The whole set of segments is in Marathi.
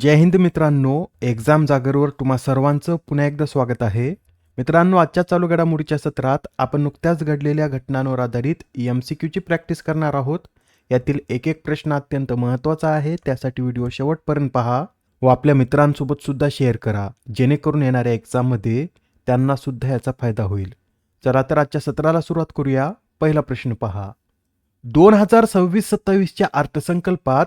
जय हिंद मित्रांनो एक्झाम जागरवर तुम्हा सर्वांचं पुन्हा एकदा स्वागत आहे. मित्रांनो आजच्या चालू घडामोडीच्या सत्रात आपण नुकत्याच घडलेल्या घटनांवर आधारित एम सी क्यूची प्रॅक्टिस करणार आहोत. यातील एक एक प्रश्न अत्यंत महत्त्वाचा आहे त्यासाठी व्हिडिओ शेवटपर्यंत पहा व आपल्या मित्रांसोबत सुद्धा शेअर करा जेणेकरून येणाऱ्या एक्झाममध्ये त्यांना सुद्धा याचा फायदा होईल. चला तर आजच्या सत्राला सुरुवात करूया. पहिला प्रश्न पहा. दोन हजार सव्वीस सत्तावीसच्या अर्थसंकल्पात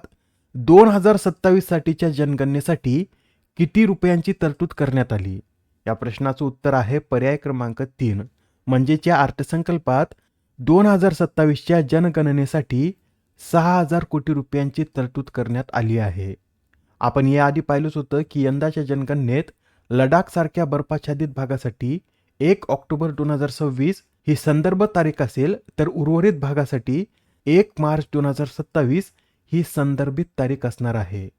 दोन हजार सत्तावीससाठीच्या जनगणनेसाठी किती रुपयांची तरतूद करण्यात आली? या प्रश्नाचं उत्तर आहे पर्याय क्रमांक तीन. म्हणजेच या अर्थसंकल्पात दोन हजार सत्तावीसच्या जनगणनेसाठी सहा हजार कोटी रुपयांची तरतूद करण्यात आली आहे. आपण याआधी पाहिलंच होतं की यंदाच्या जनगणनेत लडाखसारख्या बर्फाच्छादित भागासाठी एक ऑक्टोबर दोन हजार सव्वीस ही संदर्भ तारीख असेल तर उर्वरित भागासाठी एक मार्च दोन हजार सत्तावीस ही संदर्भित तारीख असणार आहे.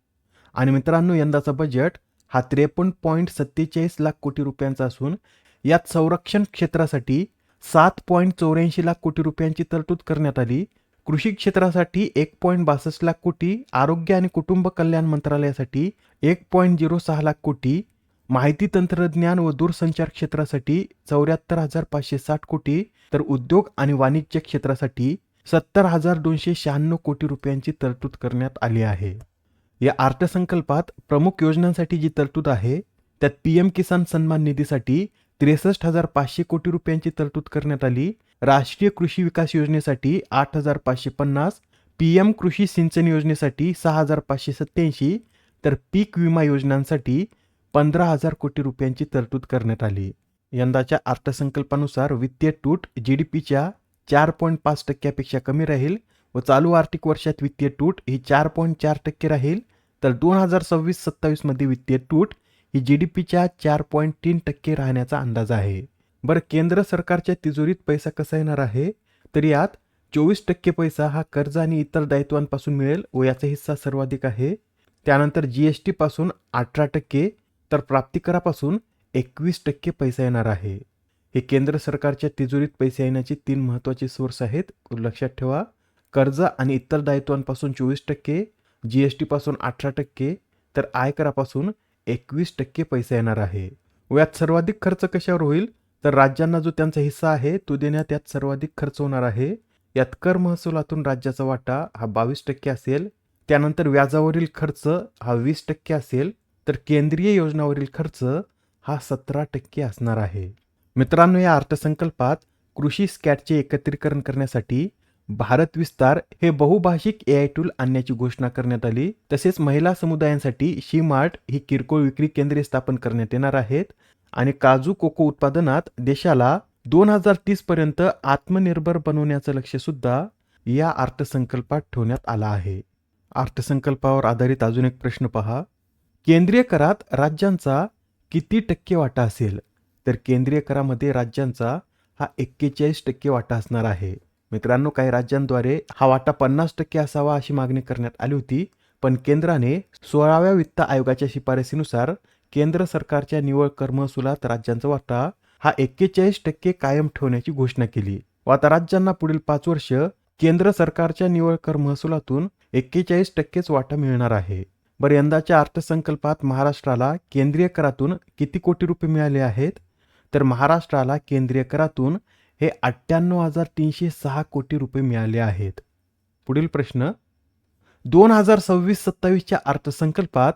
आणि मित्रांनो यंदाचा बजेट हा त्रेपन्न पॉईंट सत्तेचाळीस लाख कोटी रुपयांचा असून यात संरक्षण क्षेत्रासाठी सात पॉईंट चौऱ्याऐंशी लाख कोटी रुपयांची तरतूद करण्यात आली. कृषी क्षेत्रासाठी एक पॉईंट बासष्ट लाख कोटी आरोग्य आणि कुटुंब कल्याण मंत्रालयासाठी एक पॉईंट झिरो सहा लाख कोटी माहिती तंत्रज्ञान व दूरसंचार क्षेत्रासाठी चौऱ्याहत्तर हजार पाचशे साठ कोटी तर उद्योग आणि वाणिज्य क्षेत्रासाठी सत्तर हजार दोनशे शहाण्णव कोटी रुपयांची तरतूद करण्यात आली आहे. या अर्थसंकल्पात प्रमुख योजनांसाठी जी तरतूद आहे त्यात पी एम किसान सन्मान निधीसाठी त्रेसष्ट हजार पाचशे कोटी रुपयांची तरतूद करण्यात आली. राष्ट्रीय कृषी विकास योजनेसाठी आठ हजार पाचशे पन्नास पी एम कृषी सिंचन योजनेसाठी सहा हजार पाचशे सत्त्याऐंशी तर पीक विमा योजनांसाठी पंधरा हजार कोटी रुपयांची तरतूद करण्यात आली. यंदाच्या अर्थसंकल्पानुसार वित्तीय तूट जी डी पीच्या चार पॉईंट पाच टक्क्यापेक्षा कमी राहील व चालू आर्थिक वर्षात वित्तीय तूट ही चार पॉईंट चार टक्के राहील. तर दोन हजार सव्वीस सत्तावीसमध्ये वित्तीय तूट ही जी डी पीच्या चार पॉईंट तीन टक्के राहण्याचा अंदाज आहे. बरं केंद्र सरकारच्या तिजोरीत पैसा कसा येणार आहे? तर यात चोवीस टक्के पैसा हा कर्ज आणि इतर दायित्वांपासून मिळेल व याचा हिस्सा सर्वाधिक आहे. त्यानंतर जी एस टीपासून अठरा टक्के तर प्राप्तिकरापासून एकवीस टक्के पैसा येणार आहे. हे केंद्र सरकारच्या तिजोरीत पैसे येण्याचे तीन महत्त्वाचे सोर्स आहेत. लक्षात ठेवा कर्ज आणि इतर दायित्वांपासून चोवीस टक्के जी एस टीपासून अठरा टक्के तर आयकरापासून एकवीस टक्के पैसा येणार आहे. व यात सर्वाधिक खर्च कशावर होईल? तर राज्यांना जो त्यांचा हिस्सा आहे तो देण्यात यात सर्वाधिक खर्च होणार आहे. यात कर महसुलातून राज्याचा वाटा हा बावीस टक्के असेल. त्यानंतर व्याजावरील खर्च हा वीस टक्के असेल. तर केंद्रीय योजनावरील खर्च हा सतरा टक्के असणार आहे. मित्रांनो या अर्थसंकल्पात कृषी स्कॅटचे एकत्रीकरण करण्यासाठी भारत विस्तार हे बहुभाषिक ए आय टूल आणण्याची घोषणा करण्यात आली. तसेच महिला समुदायांसाठी शी मार्ट ही किरकोळ विक्री केंद्रे स्थापन करण्यात येणार आहेत. आणि काजू कोको उत्पादनात देशाला दोन हजार तीस पर्यंत आत्मनिर्भर बनवण्याचं लक्ष सुद्धा या अर्थसंकल्पात ठेवण्यात आलं आहे. अर्थसंकल्पावर आधारित अजून एक प्रश्न पहा. केंद्रीय करात राज्यांचा किती टक्के वाटा असेल? तर केंद्रीय करामध्ये राज्यांचा हा एक्केचाळीस टक्के वाटा असणार आहे. मित्रांनो काही राज्यांद्वारे हा वाटा पन्नास टक्के असावा अशी मागणी करण्यात आली होती पण केंद्राने सोळाव्या वित्त आयोगाच्या शिफारसीनुसार केंद्र सरकारच्या निवड कर महसुलात राज्यांचा वाटा हा एक्केचाळीस टक्के कायम ठेवण्याची घोषणा केली. व आता राज्यांना पुढील पाच वर्ष केंद्र सरकारच्या निवड कर महसुलातून एक्केचाळीस टक्केच वाटा मिळणार आहे. बरं यंदाच्या अर्थसंकल्पात महाराष्ट्राला केंद्रीय करातून किती कोटी रुपये मिळाले आहेत? तर महाराष्ट्राला केंद्रीय करातून हे अठ्ठ्याण्णव हजार तीनशे सहा कोटी रुपये मिळाले आहेत. पुढील प्रश्न. दोन हजार सव्वीस सत्तावीसच्या अर्थसंकल्पात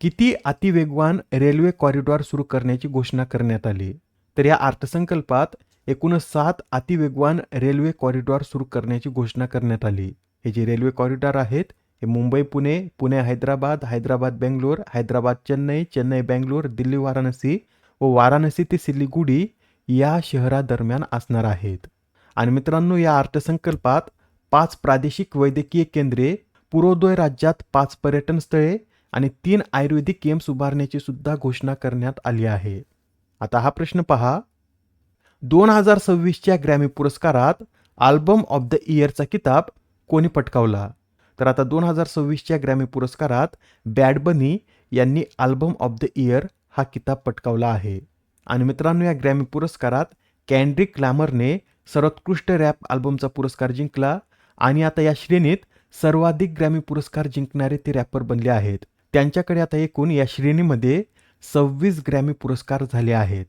किती अतिवेगवान रेल्वे कॉरिडॉर सुरू करण्याची घोषणा करण्यात आली? तर या अर्थसंकल्पात एकूण सात अतिवेगवान रेल्वे कॉरिडॉर सुरू करण्याची घोषणा करण्यात आली. हे जे रेल्वे कॉरिडॉर आहेत हे मुंबई पुणे पुणे हैदराबाद हैदराबाद बेंगलोर हैदराबाद चेन्नई चेन्नई बेंगलोर दिल्ली वाराणसी व वाराणसी ते सिलिगुडी या शहरादरम्यान असणार आहेत. आणि मित्रांनो या अर्थसंकल्पात पाच प्रादेशिक वैद्यकीय केंद्रे पूर्वोदय राज्यात पाच पर्यटन स्थळे आणि तीन आयुर्वेदिक एम्स उभारण्याची सुद्धा घोषणा करण्यात आली आहे. आता हा प्रश्न पहा. दोन हजार सव्वीसच्या ग्रॅमी पुरस्कारात आल्बम ऑफ द इयरचा किताब कोणी पटकावला? तर आता दोन हजार सव्वीसच्या ग्रॅमी पुरस्कारात बॅड बनी यांनी आल्बम ऑफ द इयर हा किताब पटकावला आहे. आणि मित्रांनो या ग्रॅमी पुरस्कारात कॅन्ड्रिक लॅमरने सर्वोत्कृष्ट रॅप अल्बमचा पुरस्कार जिंकला आणि आता या श्रेणीत सर्वाधिक ग्रॅमी पुरस्कार जिंकणारे ते रॅपर बनले आहेत. त्यांच्याकडे आता एकूण या श्रेणीमध्ये सव्वीस ग्रॅमी पुरस्कार झाले आहेत.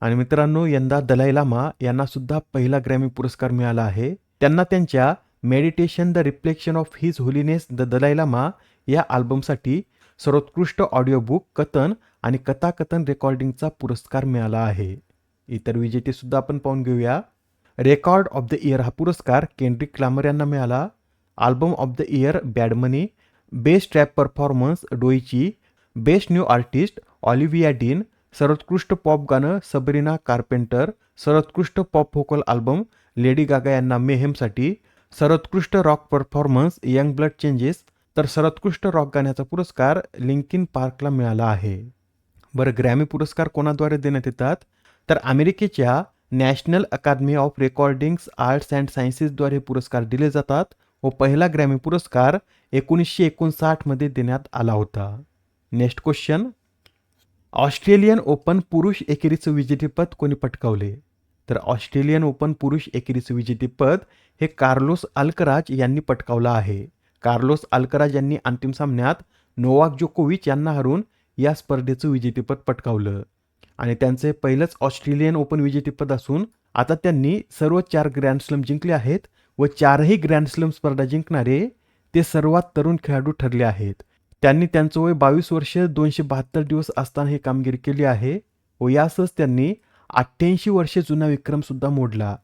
आणि मित्रांनो यंदा दलाई लामा यांना सुद्धा पहिला ग्रॅमी पुरस्कार मिळाला आहे. त्यांना त्यांच्या meditation the reflection of his holiness the Dalai Lama या अल्बमसाठी सर्वोत्कृष्ट ऑडिओ बुक कथन आणि कथाकथन रेकॉर्डिंगचा पुरस्कार मिळाला आहे. इतर विजेतेसुद्धा आपण पाहून घेऊया. रेकॉर्ड ऑफ द इयर हा पुरस्कार केंड्रिक क्लामर यांना मिळाला. Album of the year Bad Bunny best rap performance Doechii best new artist Olivia Dean सर्वोत्कृष्ट पॉप गाणं सबरीना कार्पेंटर सर्वोत्कृष्ट pop vocal album Lady Gaga यांना मेहेमसाठी सर्वोत्कृष्ट rock performance Yungblud changes तर सर्वोत्कृष्ट रॉक गाण्याचा पुरस्कार लिंकिन पार्कला मिळाला आहे. बरं ग्रॅमी पुरस्कार कोणाद्वारे देण्यात येतात? तर अमेरिकेच्या national academy of recordings arts and सायन्सेसद्वारे पुरस्कार दिले जातात. व पहिला ग्रॅमी पुरस्कार एकोणीसशे एकोणसाठमध्ये देण्यात आला होता. नेक्स्ट क्वेश्चन ऑस्ट्रेलियन ओपन पुरुष एकेरीचं विजेतेपद कोणी पटकावले? तर ऑस्ट्रेलियन ओपन पुरुष एकेरीचं विजेतेपद हे कार्लोस अल्कराज यांनी पटकावलं आहे. कार्लोस अल्कराज यांनी अंतिम सामन्यात नोवाक जोकोविच यांना हरून या स्पर्धेचं विजेतेपद पटकावलं. आणि त्यांचे पहिलंच ऑस्ट्रेलियन ओपन विजेतेपद असून आता त्यांनी सर्व चार ग्रँडस्लम जिंकले आहेत व चारही ग्रँडस्लम स्पर्धा जिंकणारे ते सर्वात तरुण खेळाडू ठरले आहेत. त्यांनी त्यांचं वय बावीस वर्ष दोनशे बहात्तर दिवस असताना ही कामगिरी केली आहे व यासच त्यांनी अठ्ठ्याऐंशी वर्षे जुना विक्रमसुद्धा मोडला.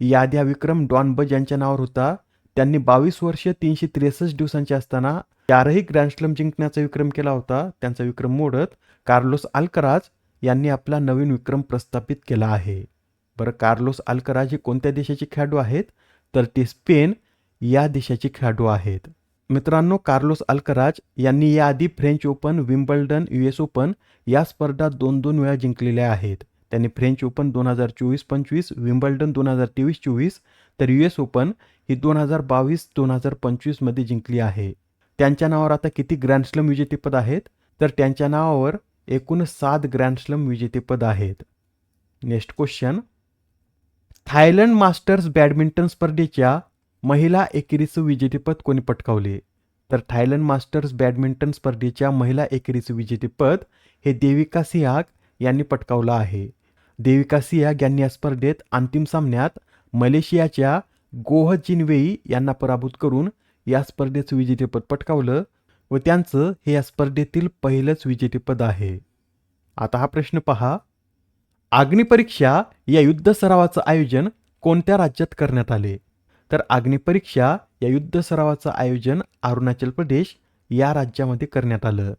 याआधी हा विक्रम डॉन बज यांच्या नावावर होता त्यांनी बावीस वर्ष तीनशे त्रेसष्ट दिवसांचे असताना चारही ग्रँडस्लम जिंकण्याचा विक्रम केला होता. त्यांचा विक्रम मोडत कार्लोस अल्कराज यांनी आपला नवीन विक्रम प्रस्थापित केला आहे. बरं कार्लोस अल्कराज हे कोणत्या देशाचे खेळाडू आहेत? तर ते स्पेन या देशाचे खेळाडू आहेत. मित्रांनो कार्लोस अल्कराज यांनी याआधी French Open Wimbledon U S Open या स्पर्धा दोन दोन वेळा जिंकलेल्या आहेत. त्यांनी फ्रेंच ओपन दोन हजार चोवीस पंचवीस विम्बल्डन दोन हजार तेवीस चोवीस तर यू एस ओपन ही दोन हजार बावीस दोन हजार पंचवीसमध्ये जिंकली आहे. त्यांच्या नावावर आता किती ग्रँडस्लम विजेतेपद आहेत? तर त्यांच्या नावावर एकूण सात ग्रँडस्लम विजेतेपद आहेत. Next question Thailand Masters badminton स्पर्धेच्या महिला एकेरीचं विजेतेपद कोणी पटकावले? तर थायलंड मास्टर्स बॅडमिंटन स्पर्धेच्या महिला एकेरीचं विजेतेपद हे देविका सिहाग यांनी पटकावलं आहे. देविका सिहाग यांनी या स्पर्धेत अंतिम सामन्यात मलेशियाच्या गोह जिनवेई यांना पराभूत करून या स्पर्धेचं विजेतेपद पटकावलं व त्यांचं हे या स्पर्धेतील पहिलंच विजेतेपद आहे. आता हा प्रश्न पहा. अग्निपरीक्षा या युद्ध सरावाचं आयोजन कोणत्या राज्यात करण्यात आले? तर अग्निपरीक्षा या युद्ध सरावाचं आयोजन अरुणाचल प्रदेश या राज्यामध्ये करण्यात आलं.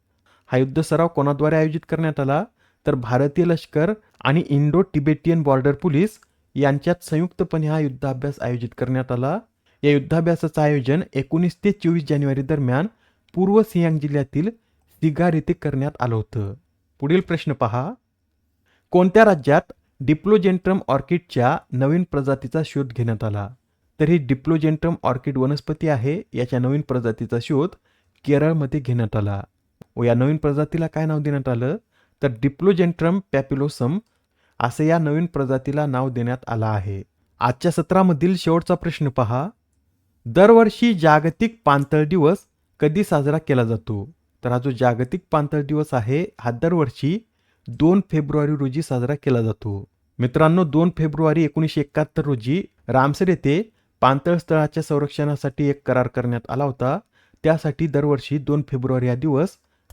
हा युद्ध सराव कोणाद्वारे आयोजित करण्यात आला? तर भारतीय लष्कर आणि इंडो तिबेटियन बॉर्डर पोलीस यांच्यात संयुक्तपणे हा युद्धाभ्यास आयोजित करण्यात आला. या युद्धाभ्यासाचं आयोजन एकोणीस ते चोवीस जानेवारी दरम्यान पूर्व सियांग जिल्ह्यातील सिगार येथे करण्यात आलं होतं. पुढील प्रश्न पहा. कोणत्या राज्यात डिप्लोजेंट्रम ऑर्किडच्या नवीन प्रजातीचा शोध घेण्यात आला? तर ही डिप्लोजेंट्रम ऑर्किड वनस्पती आहे याच्या नवीन प्रजातीचा शोध केरळमध्ये घेण्यात आला. व या नवीन प्रजातीला काय नाव देण्यात आलं? तर डिप्लोजेंट्रम पॅपिलोसम असं या नवीन प्रजातीला नाव देण्यात आलं आहे. आजच्या सत्रामधील शेवटचा प्रश्न पहा. दरवर्षी जागतिक पाणतळ दिवस कधी साजरा केला जातो? तर हा जो जागतिक पाणतळ दिवस आहे हा दरवर्षी दोन फेब्रुवारी रोजी साजरा केला जातो. मित्रांनो दोन फेब्रुवारी एकोणीसशे एकाहत्तर रोजी रामसर येथे पाणतळ स्थळाच्या संरक्षणासाठी एक करार करण्यात आला होता. त्यासाठी दरवर्षी दोन फेब्रुवारी हा दिवस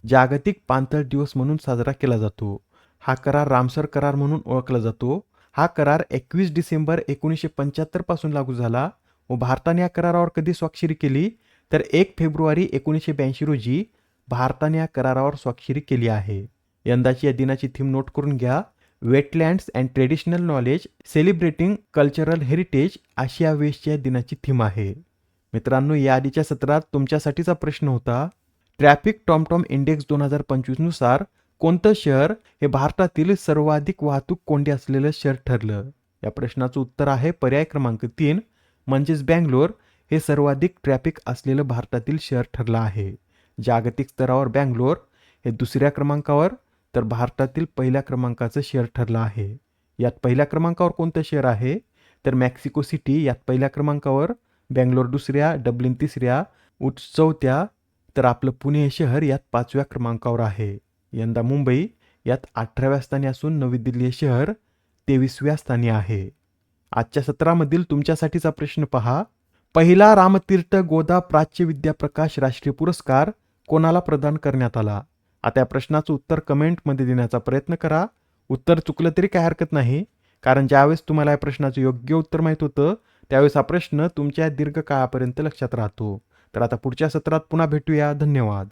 जागतिक पाणतळ दिवस म्हणून साजरा केला जातो. हा करार रामसर करार म्हणून ओळखला जातो. हा करार एकवीस डिसेंबर एकोणीसशे पंच्याहत्तरपासून लागू झाला व भारताने या करारावर कधी स्वाक्षरी केली? तर एक फेब्रुवारी एकोणीसशे ब्याऐंशी रोजी भारताने या करारावर स्वाक्षरी केली आहे. यंदाची या दिनाची थीम नोट करून घ्या. Wetlands and traditional knowledge celebrating cultural heritage अशी या दिनाची थीम आहे. मित्रांनो या आधीच्या सत्रात तुमच्यासाठीचा प्रश्न होता. ट्रॅफिक टॉमटॉम इंडेक्स दोन हजार पंचवीसनुसार कोणतं शहर हे भारतातील सर्वाधिक वाहतूक कोंडी असलेलं शहर ठरलं? या प्रश्नाचं उत्तर आहे पर्याय क्रमांक तीन म्हणजेच बँगलोर हे सर्वाधिक ट्रॅफिक असलेलं भारतातील शहर ठरलं आहे. जागतिक स्तरावर बँगलोर हे दुसऱ्या क्रमांकावर तर भारतातील पहिल्या क्रमांकाचं शहर ठरलं आहे. यात पहिल्या क्रमांकावर कोणतं शहर आहे? तर मॅक्सिको सिटी यात पहिल्या क्रमांकावर बँगलोर दुसऱ्या डब्लिन तिसऱ्या उट चौथ्या तर आपलं पुणे हे शहर यात पाचव्या क्रमांकावर आहे. यंदा मुंबई यात अठराव्या स्थानी असून नवी दिल्ली हे शहर तेवीसव्या स्थानी आहे. आजच्या सत्रामधील तुमच्यासाठीचा प्रश्न पहा. पहिला रामतीर्थ गोदा प्राच्य विद्याप्रकाश राष्ट्रीय पुरस्कार कोणाला प्रदान करण्यात आला? आता या प्रश्नाचं उत्तर कमेंटमध्ये देण्याचा प्रयत्न करा. उत्तर चुकलं तरी काय हरकत नाही. कारण ज्यावेळेस तुम्हाला या प्रश्नाचं योग्य उत्तर माहीत होतं त्यावेळेस हा प्रश्न तुमच्या दीर्घकाळापर्यंत लक्षात राहतो. तर आता पुढच्या सत्रात पुन्हा भेटूया. धन्यवाद.